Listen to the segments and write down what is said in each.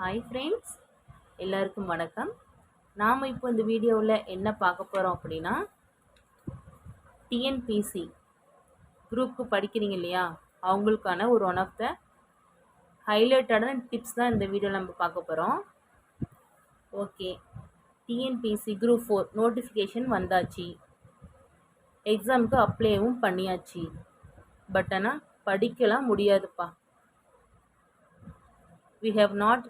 Hi friends எல்லாருக்கும் வணக்கம். நாம் இப்போ இந்த வீடியோவில் என்ன பார்க்க போகிறோம் அப்படின்னா டிஎன்பிசி குரூப்புக்கு படிக்கிறீங்க இல்லையா? அவங்களுக்கான ஒரு ஒன் ஆஃப் த ஹைலைட்டடான டிப்ஸ் தான் இந்த வீடியோவில் நம்ம பார்க்க போகிறோம் okay TNPSC group four notification வந்தாச்சு. எக்ஸாமுக்கு அப்ளைவும் பண்ணியாச்சு. பட் ஆனால் படிக்கலாம் முடியாதுப்பா. We have not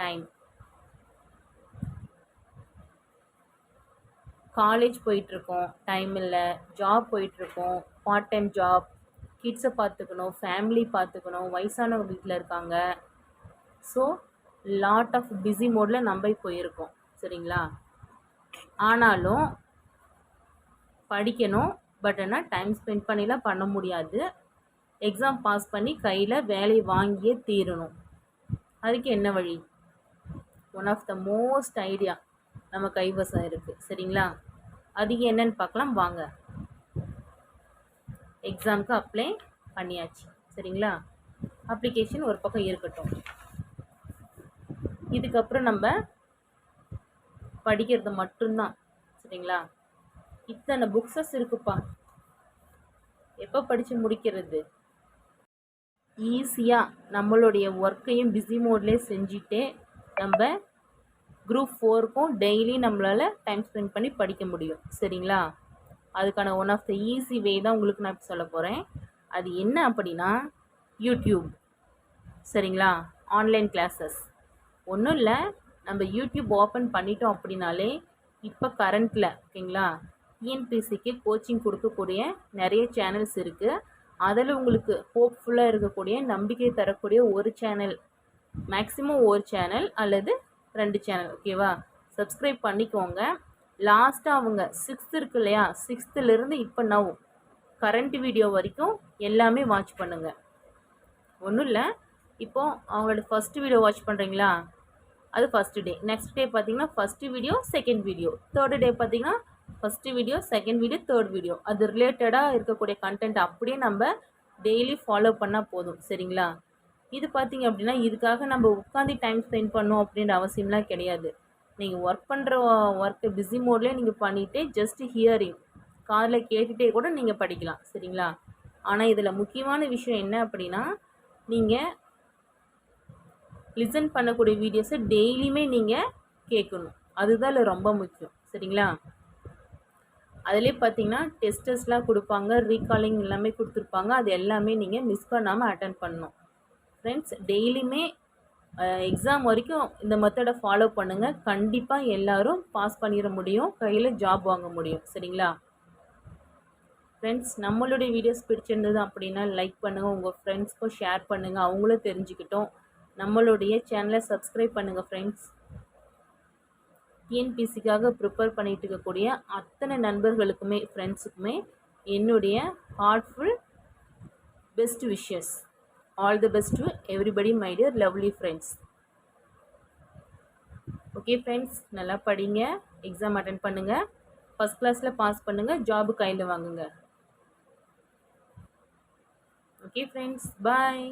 time college போயிட்டுருக்கோம் டைம் இல்லை. ஜாப் போயிட்டுருக்கோம் பார்ட் டைம் ஜாப் கிட்ஸை பார்த்துக்கணும் ஃபேமிலி பார்த்துக்கணும் வயசானவங்க வீட்டில் இருக்காங்க. ஸோ லாட் ஆஃப் பிஸி மோடில் நம்ம போயிருக்கோம் சரிங்களா? ஆனாலும் படிக்கணும் பட் ஆனால் டைம் ஸ்பெண்ட் பண்ணிலாம் பண்ண முடியாது. எக்ஸாம் பாஸ் பண்ணி கையில் வேலையை வாங்கியே தீரணும். அதுக்கு என்ன வழி? One of the most idea நம்ம கைவசம் இருக்குது சரிங்களா? அது என்னன்னு பார்க்கலாம். வாங்க. எக்ஸாமுக்கு அப்ளை பண்ணியாச்சு. சரிங்களா? அப்ளிகேஷன் ஒரு பக்கம் இருக்கட்டும். இதுக்கப்புறம் நம்ம படிக்கிறது மட்டும்தான். சரிங்களா? இத்தனை புக்ஸஸ் இருக்குப்பா. எப்போ படித்து முடிக்கிறது? ஈஸியாக நம்மளுடைய ஒர்க்கையும் பிஸி மோட்லேயே செஞ்சுட்டே நம்ம குரூப் ஃபோருக்கும் டெய்லி நம்மளால் டைம் ஸ்பெண்ட் பண்ணி படிக்க முடியும். சரிங்களா? அதுக்கான one of the easy way தான் உங்களுக்கு நான் சொல்ல போகிறேன் அது என்ன அப்படின்னா யூடியூப் சரிங்களா? ஆன்லைன் கிளாஸஸ் ஒன்றும் இல்லை நம்ம யூடியூப் ஓப்பன் பண்ணிட்டோம் அப்படின்னாலே இப்போ கரண்ட்டில் ஓகேங்களா? டிஎன்பிசிக்கு கோச்சிங் கொடுக்கக்கூடிய நிறைய சேனல்ஸ் இருக்குது அதில் உங்களுக்கு ஹோப்ஃபுல்லாக இருக்கக்கூடிய நம்பிக்கை தரக்கூடிய ஒரு சேனல் மேக்ஸிமம் ஒரு சேனல் அல்லது ரெண்டு சேனல் ஓகேவா சப்ஸ்கிரைப் பண்ணிக்கோங்க. லாஸ்ட்டாக அவங்க சிக்ஸ்த் இருக்கு இல்லையா? சிக்ஸ்த்துலேருந்து இப்போ நவ் கரண்ட் வீடியோ வரைக்கும் எல்லாமே வாட்ச் பண்ணுங்கள் ஒன்றும் இல்லை. இப்போது அவங்களோட ஃபஸ்ட்டு வீடியோ வாட்ச் பண்ணுறீங்களா அது ஃபஸ்ட்டு டே நெக்ஸ்ட் டே பார்த்தீங்கன்னா first video second video third day பார்த்தீங்கன்னா first video second video third video அது ரிலேட்டடாக இருக்கக்கூடிய கண்டென்ட் அப்படியே நம்ம டெய்லி ஃபாலோ பண்ணால் போதும். சரிங்களா? இது பார்த்தீங்க அப்படின்னா இதுக்காக நம்ம உட்காந்து டைம் ஸ்பெண்ட் பண்ணோம் அப்படின்ற அவசியம்லாம் கிடையாது. நீங்கள் ஒர்க் பண்ணுற ஒர்க்கு பிஸி மோட்லேயே நீங்கள் பண்ணிவிட்டு ஜஸ்ட் ஹியரிங் காதில் கேட்டுகிட்டே கூட நீங்கள் படிக்கலாம் சரிங்களா? ஆனால் இதில் முக்கியமான விஷயம் என்ன அப்படின்னா நீங்கள் லிசன் பண்ணக்கூடிய வீடியோஸை டெய்லியுமே நீங்கள் கேட்கணும். அதுதான் ரொம்ப முக்கியம் சரிங்களா? அதிலே பார்த்தீங்கன்னா டெஸ்டர்ஸ்லாம் கொடுப்பாங்க ரீகாலிங் எல்லாமே கொடுத்துருப்பாங்க. அது எல்லாமே நீங்கள் மிஸ் பண்ணாமல் அட்டன் பண்ணணும். ஃப்ரெண்ட்ஸ் டெய்லியுமே எக்ஸாம் வரைக்கும் இந்த மெத்தடை ஃபாலோ பண்ணுங்கள் கண்டிப்பாக எல்லோரும் பாஸ் பண்ணிட முடியும். கையில் ஜாப் வாங்க முடியும். சரிங்களா? ஃப்ரெண்ட்ஸ் நம்மளுடைய வீடியோஸ் பிடிச்சிருந்தது அப்படின்னா லைக் பண்ணுங்கள் உங்கள் ஃப்ரெண்ட்ஸ்க்கும் ஷேர் பண்ணுங்கள் அவங்களும் தெரிஞ்சுக்கிட்டோம். நம்மளுடைய சேனலை சப்ஸ்கிரைப் பண்ணுங்கள் ஃப்ரெண்ட்ஸ் டிஎன்பிசிக்காக ப்ரிப்பேர் பண்ணிகிட்டு இருக்கக்கூடிய அத்தனை நண்பர்களுக்குமே ஃப்ரெண்ட்ஸுக்குமே என்னுடைய heartful best wishes all the best to everybody my dear lovely friends okay friends நல்லா படிங்க. எக்ஸாம் அட்டன் பண்ணுங்கள் ஃபஸ்ட் கிளாஸில் பாஸ் பண்ணுங்கள் ஜாபு கையில் வாங்குங்க. Okay friends bye